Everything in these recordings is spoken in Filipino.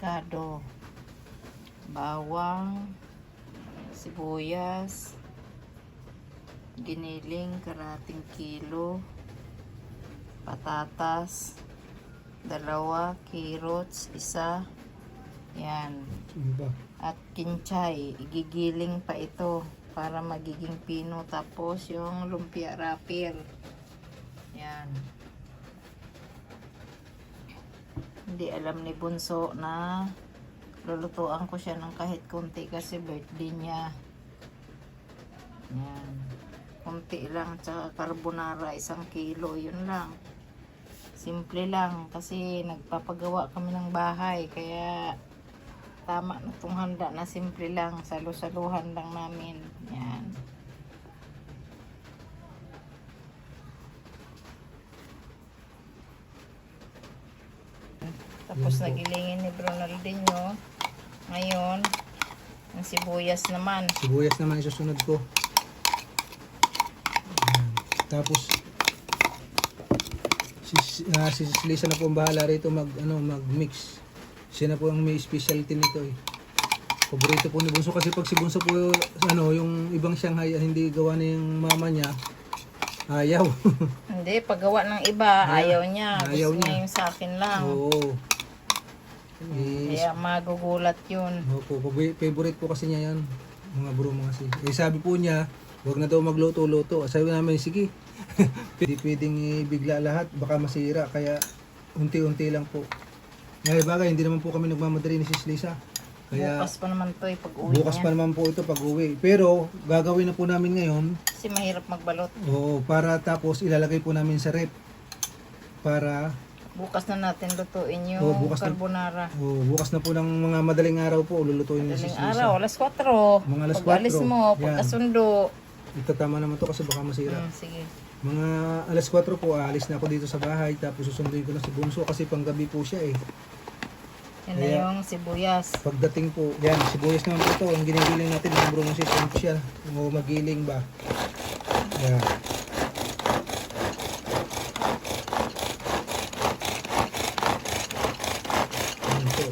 ricado, bawang, sibuyas, giniling karating kilo, patatas, dalawa, carrots, isa, yan. At kinchay, igigiling pa ito para magiging pino. Tapos yung lumpia wrapper. Yan. Hindi alam ni Bunso na lulutuan ko siya ng kahit konti kasi birthday niya. Yan. Konti lang. Tsaka carbonara, isang kilo. Yun lang. Simple lang kasi nagpapagawa kami ng bahay. Kaya tama na itong handa na simple lang. Salo-saluhan lang namin. Yan. Tapos nagilingin ni Ronaldinho. Ngayon, ang sibuyas naman. Sibuyas naman isusunod ko. Tapos si, uh, si Lisa na po ang bahala rito mag ano mag-mix. Siya na po ang may specialty nito eh. Paborito po ni Bunso kasi pag si Bunso po ano yung ibang Shanghai ah, hindi gawa na yung mama niya ayaw. Hindi, paggawa ng iba, Ah, ayaw niya. ayaw Gusto niya niya. yung sa akin lang. Oo. Eh, Kaya magugulat yun. Opo, favorite po kasi niya yan. Mga bro, mga si. Eh sabi po niya, wag na daw magluto-luto. Sabi namin, sige. Hindi pwedeng ibigla lahat, baka masira. Kaya unti-unti lang po. Ngayon bagay, hindi naman po kami nagmamadali ni Sis Lisa. Kaya Bukas pa naman to eh, pag uwi bukas niya. pa naman po ito pag uwi. Pero gagawin na po namin ngayon, Kasi mahirap magbalot. oo, para tapos ilalagay po namin sa rep. Para Bukas na natin lutuin yung Oo, bukas na- carbonara. oh, bukas na po ng mga madaling araw po, lulutuin ni Sis Daling Lisa. araw, alas 4. Mga alas Pag alis 4, mo, yan. pagkasundo. Itatama naman to kasi baka masira. Hmm, sige. Mga alas 4 po, aalis na ako dito sa bahay. Tapos susunduin ko na si Bunso kasi panggabi po siya eh. Yan na yung sibuyas. Pagdating po, yan, sibuyas naman po ito. Ang ginigiling natin, yung bro si siya. O magiling ba? Yan po.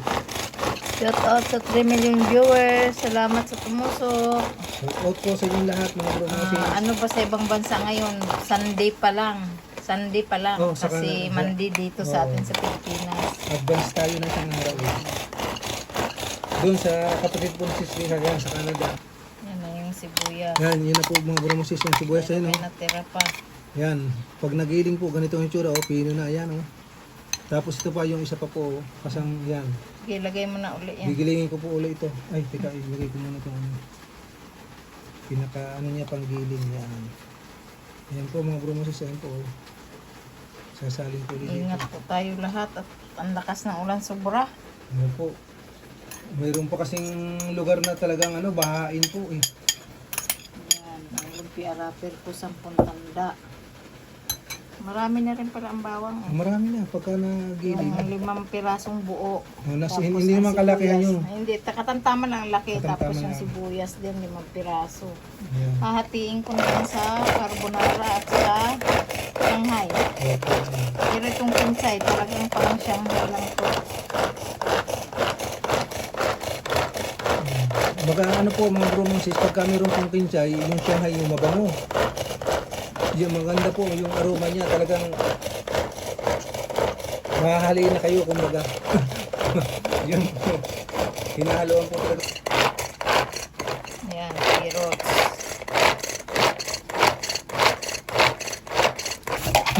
Shout out sa 3 million viewers. Salamat sa tumusok. Shout out po sa inyong lahat mga bro Ah, ano ba sa ibang bansa ngayon? Sunday pa lang. Sunday pa lang. Oh, sa kasi Canada. Monday dito sa Oo. atin sa Pilipinas. Advance tayo na isang araw eh. Doon sa kapatid po ni Sis Lisa, yan, sa Canada. Yan na yung sibuyas. Yan, yun na po mga bro yung sibuyas Yan na oh. may natira pa. Yan, pag nagiling po, ganito ang itsura, oh, pino na, yan, oh. Tapos ito pa yung isa pa po, kasang, yan. Sige, lagay mo na uli yan. Gigilingin ko po ulit ito. Ay, teka, ilagay ko muna itong ano. Pinaka, ano niya, pang giling, yan. Yan po, mga bro yan po, oh. Sasalin po ulit Ingat po tayo lahat at ang lakas ng ulan sobra. Ano po. Mayroon pa kasing lugar na talagang, ano, bahain po, eh. Yan, ang lumpia wrapper po sa tanda. Marami na rin pala ang bawang. eh. Marami na, pagka. Yung limang pirasong buo. Oh, nas, Tapos hindi ang naman kalakihan sibuyas. yun. Ay, Hindi, takatantama lang ang laki. Katamtaman Tapos yung lang. sibuyas din, limang piraso. Yan. Hahatiin ko na yan sa carbonara at sa Shanghai. Opo. Pero itong kinsay, talagang parang Shanghai lang to. Baga ano po mga bro mga sis, pagka meron pong kinchay, yung Shanghai yung mabango. Yung maganda po, yung aroma niya talagang mahahali na kayo kumbaga. yung hinahaloan po talaga. Ayan, carrots.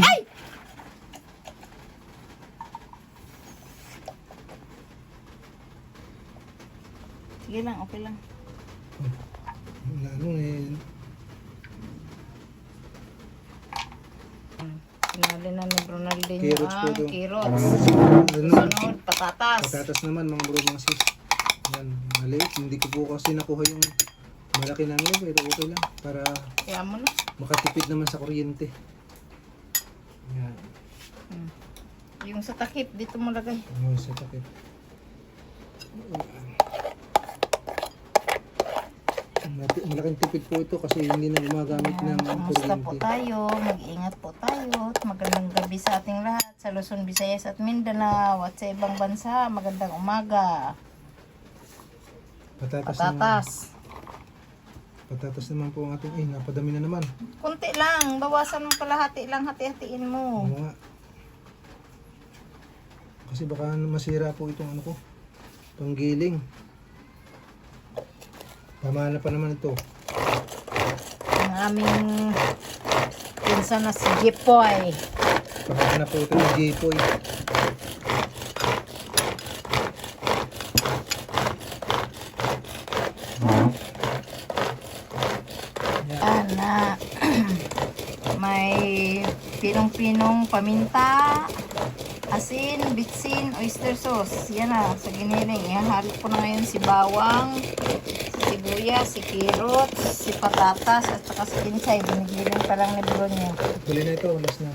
Ay! Sige lang, okay lang. Ano eh, Sinali na ni Ronaldinho Carrots po ang ito. carrots. ano, Sunod, patatas. patatas naman mga bro mga sis. Yan, maliit. Hindi ko po kasi nakuha yung malaki na nila, pero okay lang. Para Kaya mo na. makatipid naman sa kuryente. Yan. Hmm. Yung sa takip, dito mo lagay. Ano sa takip. Malaking tipid po ito kasi hindi na gumagamit ng Kumusta po kuryente. tayo? Mag-ingat po tayo. At magandang gabi sa ating lahat. Sa Luzon, Visayas at Mindanao. At sa ibang bansa, magandang umaga. Patatas, naman. Patatas. Patatas naman po ang ating, eh, napadami na naman. Kunti lang. Bawasan mo kalahati lang. Hati-hatiin mo. Oo nga. Kasi baka masira po itong ano ko. Panggiling. Tama na pa naman ito. Ang aming pinsan na si Jipoy. Baka na po ito yung jipoy. Yan na. May pinong-pinong paminta, asin, bitsin, oyster sauce. Yan na, sa giniling. Ihahalo ko na ngayon si bawang, sibuyas, si carrots, si patatas, at saka si kinsay. Binigiling pa lang ni niya. Huli na ito, last na.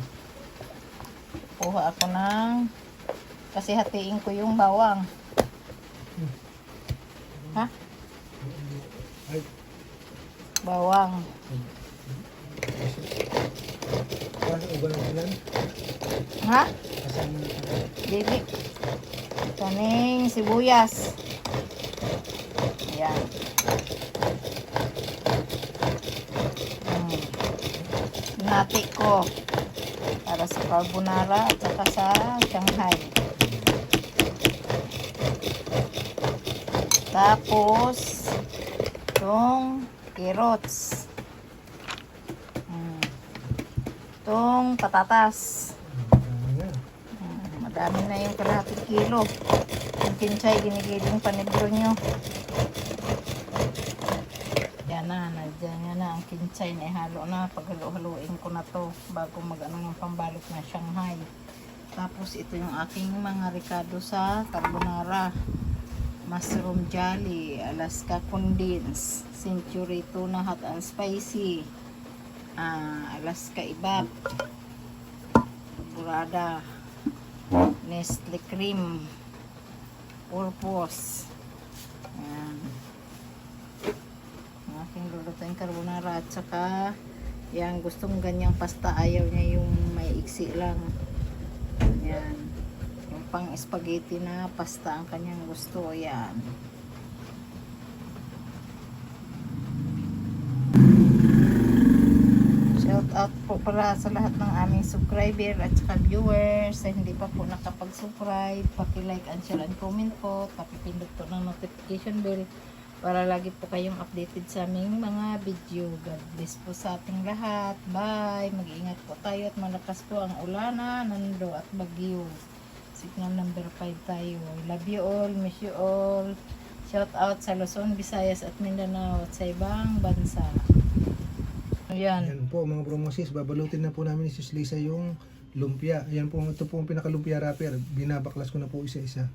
Kuha ako ng... Kasi hatiin ko yung bawang. Ha? Ay, Bawang. paano uba ng ulan? Ha? Dili. Kaning sibuyas. Ayan. Hmm. Nati ko. Para sa carbonara at saka sa Shanghai. Tapos, itong carrots. Hmm. Itong patatas. Tama na. Mm, Madami na yung kalahating kilo. Yung kinchay, ginigiling pa ni bro nyo. Na, ang kinchay na ihalo na. Paghalo-haluin ko na to bago mag-ano ng pambalot na Shanghai. Tapos ito yung aking mga ricado sa carbonara. Mushroom Jolly, Alaska Condense, Century Tuna Hot and Spicy, ah, Alaska Ibab, Burada, Nestle Cream, Purpose, Ayan. Aking lulutuin carbonara at saka yan gustong ganyang pasta ayaw niya yung may iksi lang. Yan. Yung pang spaghetti na pasta ang kanyang gusto. Yan. Shout out po para sa lahat ng aming subscriber at saka viewers sa hindi pa po nakapag-subscribe, paki-like and share and comment po, pakipindot po ng notification bell para lagi po kayong updated sa aming mga video. God bless po sa ating lahat. Bye! Mag-ingat po tayo at malakas po ang ulana, nando at bagyo. Signal number 5 tayo. Love you all, miss you all. Shout out sa Luzon, Visayas at Mindanao at sa ibang bansa. Ayan. Ayan po mga bromosis, babalutin na po namin ni Sis Lisa yung lumpia. Ayan po, ito po ang pinaka-lumpia wrapper. Binabaklas ko na po isa-isa.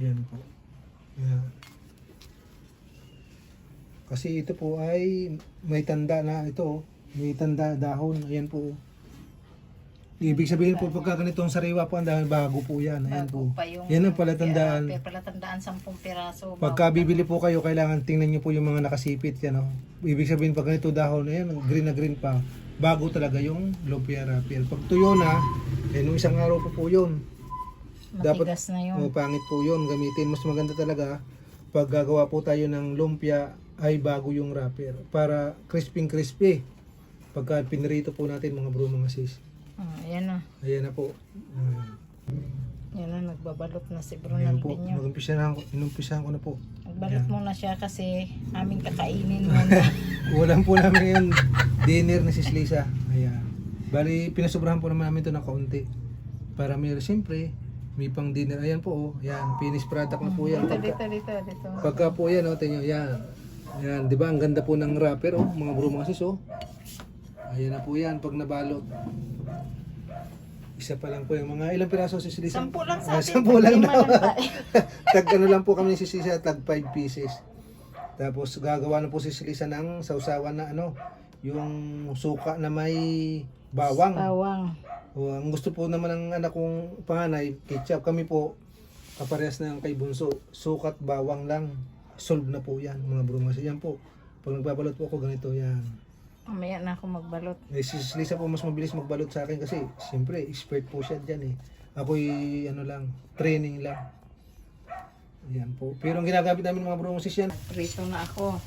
Ayan po. Ayan. Kasi ito po ay may tanda na ito. oh. May tanda dahon. Ayan po. Ibig sabihin po pagka ganitong sariwa po ang dahon, bago po yan. Ayan Bago po. pa yung Yan ang palatandaan. Kaya palatandaan 10 piraso. Pagka bibili po kayo, kailangan tingnan nyo po yung mga nakasipit. Yan, oh. Ibig sabihin, pag ganito dahon, ayan, green na green pa, bago talaga yung lumpia wrapper. Pag tuyo na, eh, nung isang araw po po yun. dapat- Matigas na yun. O, pangit po yun, gamitin. Mas maganda talaga, pag gagawa po tayo ng lumpia, ay bago yung wrapper. Para crispy crispy. Pagka pinirito po natin mga bro, mga sis. Ah, ayan na. Ayan na po. Ah, Yan na, nagbabalot na si Bro Ayan po, Naldinho. nag-umpisahan ko, inumpisahan ko na po. Nagbalot muna siya kasi aming kakainin muna. Ulam po namin ngayon, dinner ni Sis Lisa. Ayan. Bali, pinasobrahan po naman namin ito ng kaunti. Para may, siyempre, may pang dinner. Ayan po, oh. Ayan, finished product na po yan. dito, Pagka, dito, dito, dito. pagka po yan, oh, tingnan, yan. Ayan, di ba? Ang ganda po ng wrapper, oh. Mga bro, mga sis, oh. Ayan na po yan, pag nabalot. Isa pa lang po yung mga ilang piraso si Lisa? Sampu lang sa Ah, atin. sampu lang daw. tag ano lang po kami ni Sis Lisa, tag 5 pieces. Tapos gagawa na po si Sis Lisa ng sausawan na ano, yung suka na may bawang. Bawang. O, ang gusto po naman ng anak kong panganay, ketchup. Kami po, kaparehas na kay Bunso, sukat bawang lang. Solve na po yan, mga brumas. Yan po. Pag nagbabalot po ako, ganito yan. Mamaya na ako magbalot. Eh, si Lisa po mas mabilis magbalot sa akin kasi siyempre expert po siya dyan eh. Ako'y ano lang, training lang. Yan po. Pero ang ginagamit namin mga bro yan, Prito na ako.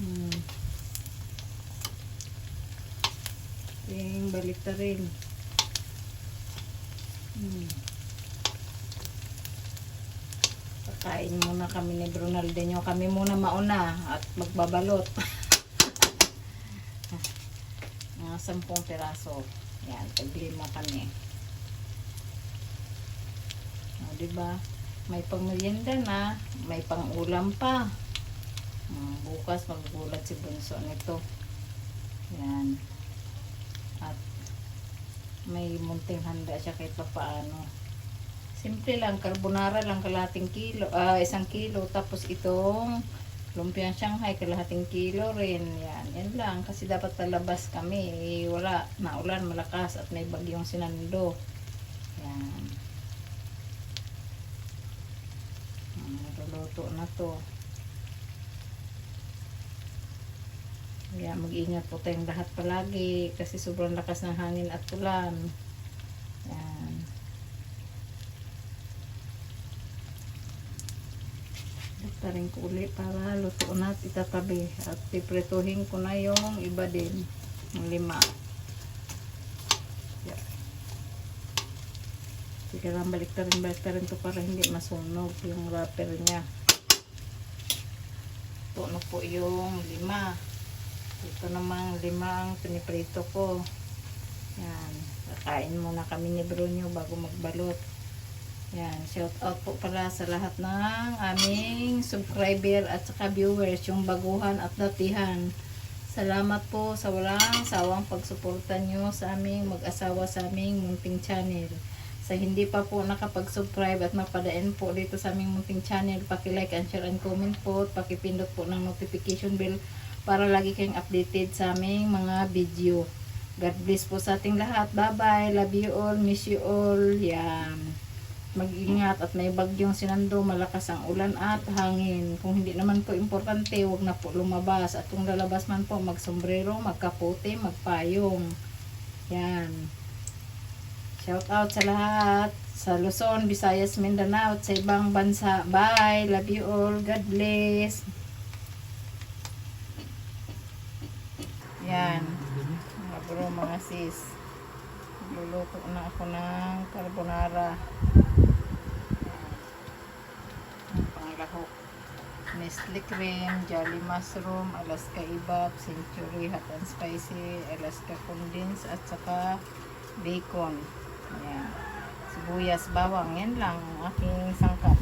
Hmm. Yung balik na rin. Hmm. Pakain muna kami ni Brunaldinho. Kami muna mauna at magbabalot. Mga sampung piraso. Yan, taglima kami. O, diba? May pang merienda na, may pang ulam pa. Mm, bukas magugulat si Bunso nito. Yan. At may munting handa siya kahit pa paano. Simple lang, carbonara lang kalating kilo, ah, isang kilo. Tapos itong lumpiang Shanghai, kalahating kilo rin. Yan, yan lang. Kasi dapat palabas kami. Eh, wala, naulan, malakas at may bagyong sinando. Yan. Ah, Naluluto na to. Kaya mag-ingat po tayong lahat palagi kasi sobrang lakas ng hangin at ulan. Dagdarin ko ulit para luto na at itatabi. At piprituhin ko na yung iba din. Yung lima. Yan. Sige lang, balik rin, balik rin to para hindi masunog yung wrapper niya. Ito na po yung lima. Ito namang limang piniprito ko. Yan. Kakain muna kami ni Brunyo bago magbalot. Yan. Shout out po pala sa lahat ng aming subscriber at saka viewers, yung baguhan at datihan. Salamat po sa walang sawang pagsuporta nyo sa aming mag-asawa sa aming munting channel. Sa hindi pa po nakapag-subscribe at mapadaan po dito sa aming munting channel, paki-like and share and comment po pakipindot po ng notification bell para lagi kayong updated sa aming mga video. God bless po sa ating lahat. Bye-bye. Love you all. Miss you all. Yan. Mag-ingat at may bagyong sinando. Malakas ang ulan at hangin. Kung hindi naman po importante, wag na po lumabas. At kung lalabas man po, magsombrero, magkaputi, magpayong. Yan. Shout out sa lahat. Sa Luzon, Visayas, Mindanao, at sa ibang bansa. Bye. Love you all. God bless. Yan. Mga bro, mga sis. Luluto na ako ng carbonara. Panglahok. Nestle cream, Jolly mushroom, Alaska ibak, Century hot and spicy, Alaska condensed at saka bacon. Yan. Sibuyas, bawang. Yan lang ang aking sangkap.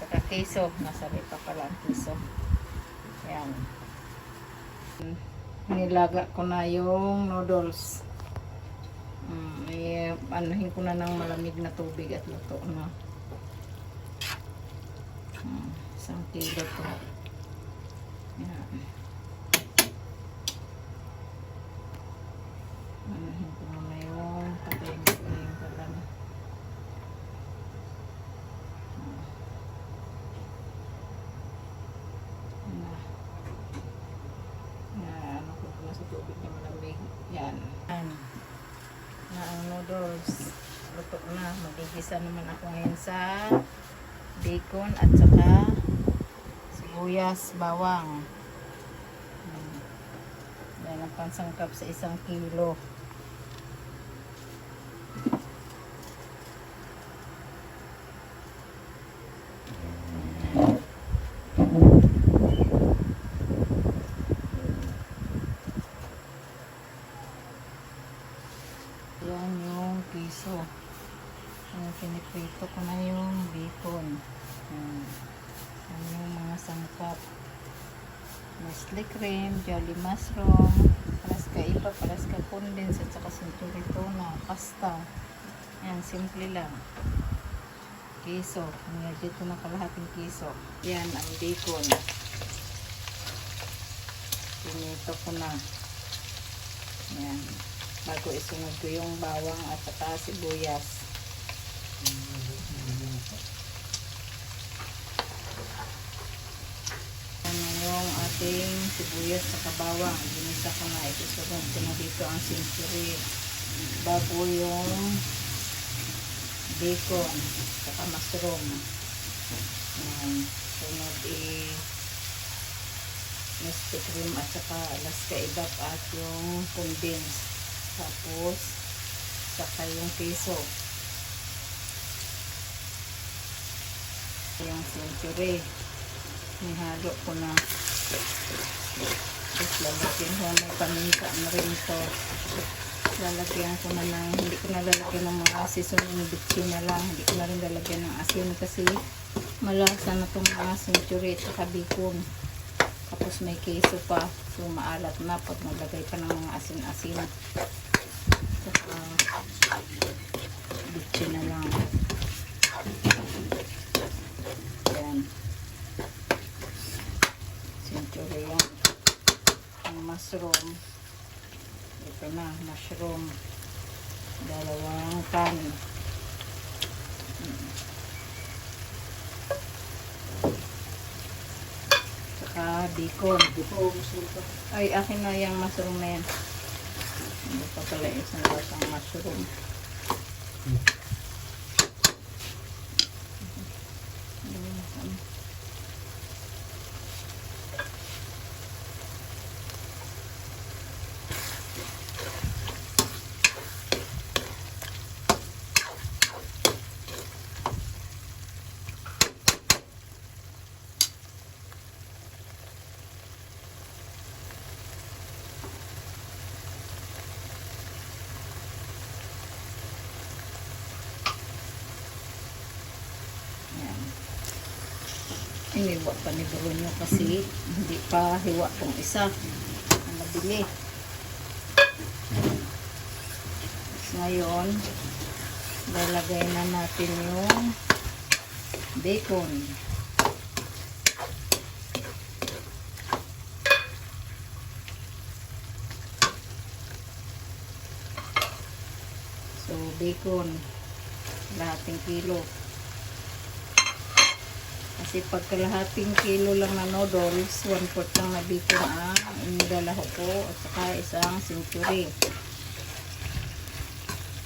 Saka keso. Nasa pa pala ang keso. Yan nilaga ko na yung noodles. Mm, eh, anuhin ko na ng malamig na tubig at luto na. Mm, isang kilo to. Yan. Ko muna yung patayin ko yung kalan. Na. Yan, ano ko na sa tubig na malamig. Yan. Yan. Na ang noodles. Luto na. Magigisa naman ako ngayon sa bacon at saka sibuyas, bawang. Hmm. Yan ang pansangkap sa isang kilo. Yan yung piso. Yung piniprito ko na yung bacon. Yan. Yan yung mga sangkap. Nestle cream, jolly mushroom, paraska iba, paraska condense, at saka century tuna, pasta. Yan, simple lang. Kiso. Yan, dito na kalahating kiso. Yan, ang bacon. Pinito ko na. Yan bago isunod ko yung bawang at saka sibuyas. Ano yung ating sibuyas sa kabawang. Ginisa ko na. Isusunod ko na dito ang century. Bago yung bacon. Saka mushroom. Yan. Sunod eh Nestle cream at saka Alaska Idap at yung condensed. Tapos, saka yung queso. Yung century. Nihalo ko na. Tapos lalagyan ko may paminta na rin to. Lalagyan ko na ng, hindi ko na lalagyan ng mga seasoning bitchin na lang. Hindi ko na rin lalagyan ng asin kasi malasa na itong mga century at saka. Tapos may keso pa. So maalat na pag naglagay ka ng mga asin-asin. Saka bitchin na lang. Yan. Century yan. Ang mushroom. Ito na, mushroom. Dalawang. Mm. Saka bacon. Ay, akin na yung mushroom na yan. Hindi pa pala isang lasang mushroom. Ano? Yan. Iniwa pa ni Bruno kasi hindi pa hiwa tong isa. Ang nabili. Ngayon, lalagay na natin yung bacon. So, bacon. Lahating kilo. Kasi pag kalahating kilo lang na noodles, one fourth lang na bacon ang inidalaho ko at saka isang century.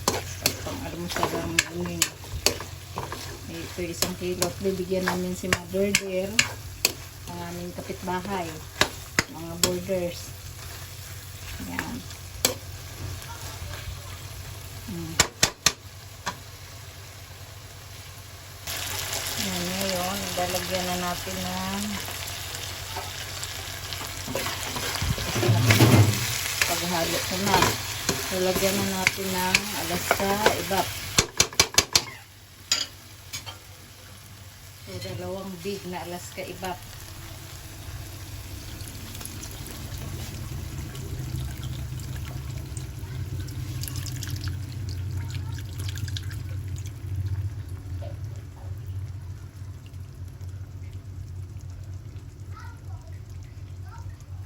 Tapos pang almusal ang morning. Ito isang kilo at bibigyan namin si Mother Dear ang aming kapitbahay. Mga borders. Yan. Hmm. Yan ngayon, lalagyan na natin ng paghalo ko na. Lalagyan na natin ng Alaska ibap. So, dalawang big na Alaska ibap.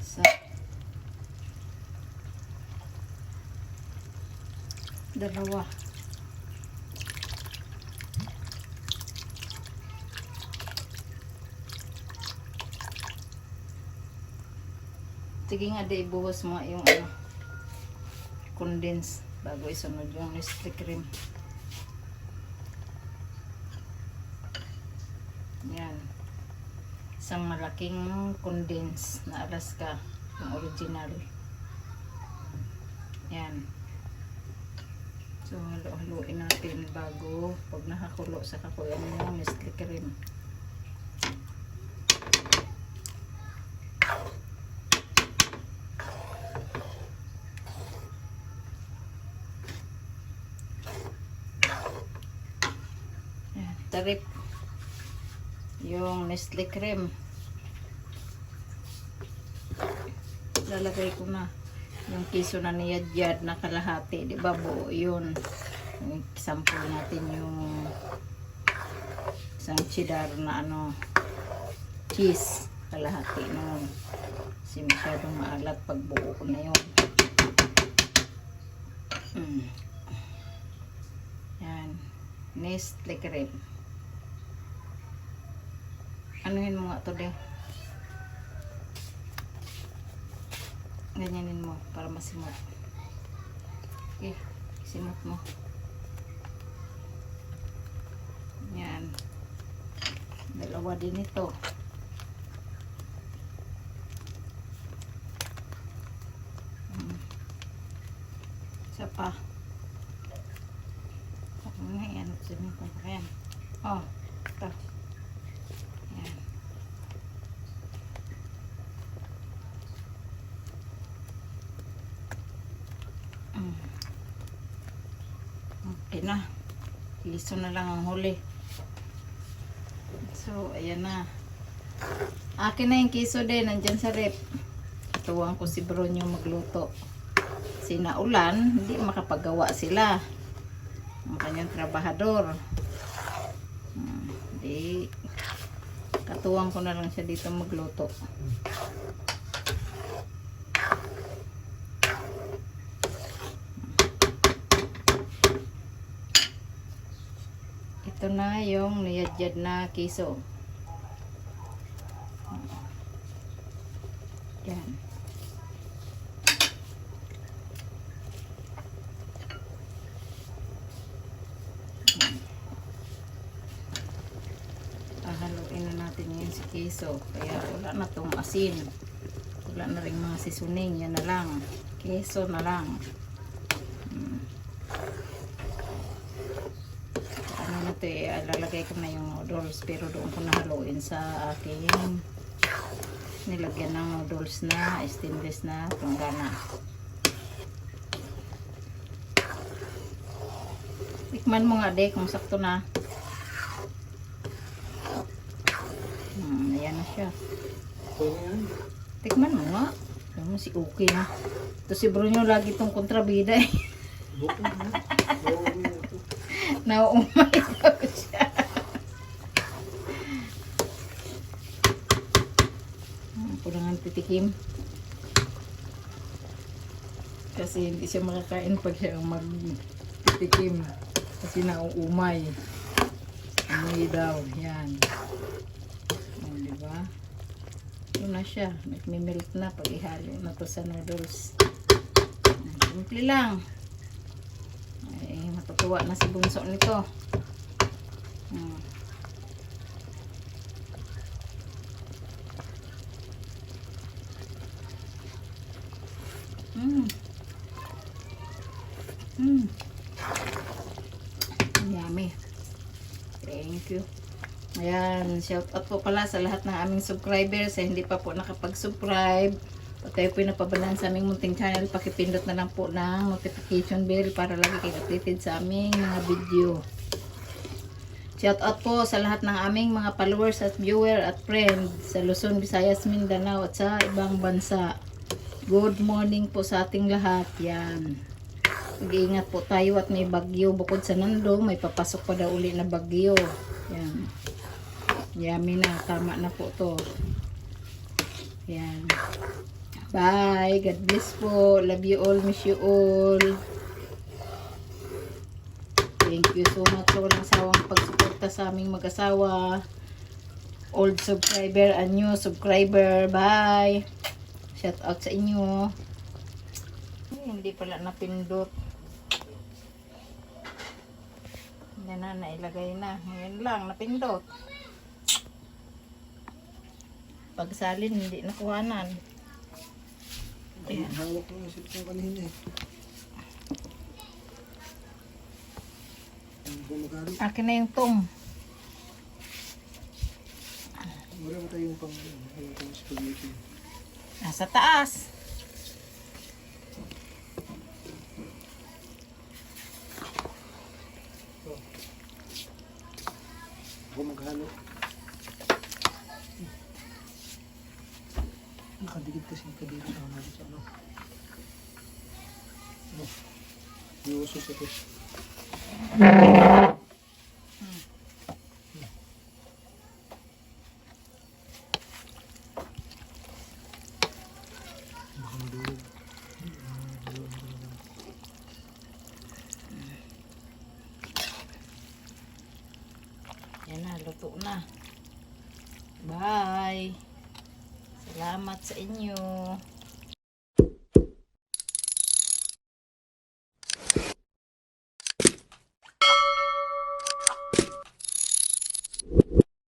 Sa dalawa. Sige nga, di ibuhos mo yung ano, condense bago isunod yung Nestle cream. Yan. Isang malaking condense na Alaska, yung original. Yan. So, halo-haluin natin bago pag nakakulo sa kakuyan yung Nestle cream. Yan, tarip yung Nestle cream. Lalagay ko na yung kiso na niyadjad na kalahati, di ba buo yun. Sample natin yung isang cheddar na ano cheese kalahati nun. Kasi masyadong maalat pag buo ko na yun. Mm. Yan. Nestle cream. Anuhin mo nga to din. Ganyanin mo para masimot. Okay, simot mo. Yan. Dalawa din ito. Mm. Isa pa. Ako nga yan. Simot mo pa yan. Oh, ito. Yan. Mm. Na. Liso na lang ang huli. So, ayan na. Akin na yung kiso din. Nandyan sa rep. Tuwang ko si Bronyo magluto. Sinaulan, hindi makapagawa sila. Ang kanyang trabahador. Hmm, Hindi. Katuwang ko na lang siya dito magluto. Ito na yung niyadyad na kiso. Yan. Hahaluin na natin ngayon si kiso. Kaya wala na tong asin. Wala na rin mga sisuning. Yan na lang. Keso na lang. Hmm. ano na to eh, lalagay ko na yung noodles pero doon ko nahaluin sa aking nilagyan ng noodles na stainless na tunggana tikman mo nga de kung sakto na. Hmm, ayan na siya. Tikman mo nga. Mo si okay na. Ito si Bruno lagi tong kontrabida eh. Nauumay ako siya. Ako lang ang titikim. Kasi hindi siya makakain pag siya magtitikim. Kasi nauumay. Umay daw. Yan. O, di ba? Ito na siya. Nagmimilk na pag ihalo na to sa noodles. Simple lang. Ay, matutuwa na si bunso nito. Hmm. Mm. Mm. Yummy. Thank you. Ayan, shout out po pala sa lahat ng aming subscribers sa hindi pa po nakapag-subscribe. Pag kayo po napabalan sa aming munting channel, pakipindot na lang po ng notification bell para lagi kayo updated sa aming mga video. Shout out po sa lahat ng aming mga followers at viewer at friends sa Luzon, Visayas, Mindanao at sa ibang bansa. Good morning po sa ating lahat. Yan. Mag-iingat po tayo at may bagyo. Bukod sa nandong, may papasok pa daw uli na bagyo. Yan. Yummy na. Tama na po to. Yan. Bye. God bless po. Love you all. Miss you all. Thank you so much sa walang sawang pagsuporta sa aming mag-asawa. Old subscriber and new subscriber. Bye. Shout out sa inyo. Ay, hindi pala napindot. Hindi na, nailagay na. Ngayon lang, napindot. Pagsalin, hindi nakuhanan. Ayan. Hawak ko yung cellphone kanina eh. Ano? Akin na yung tom. Wala ba tayong pang ano, pang spaghetti? Nasa taas. Ako maghalo. Nakadikit kasi ka dito sa ano. Sa ano. Ano? Yung usos ito. Baka madurog. Yan na, luto na. Bye. Salamat sa inyo.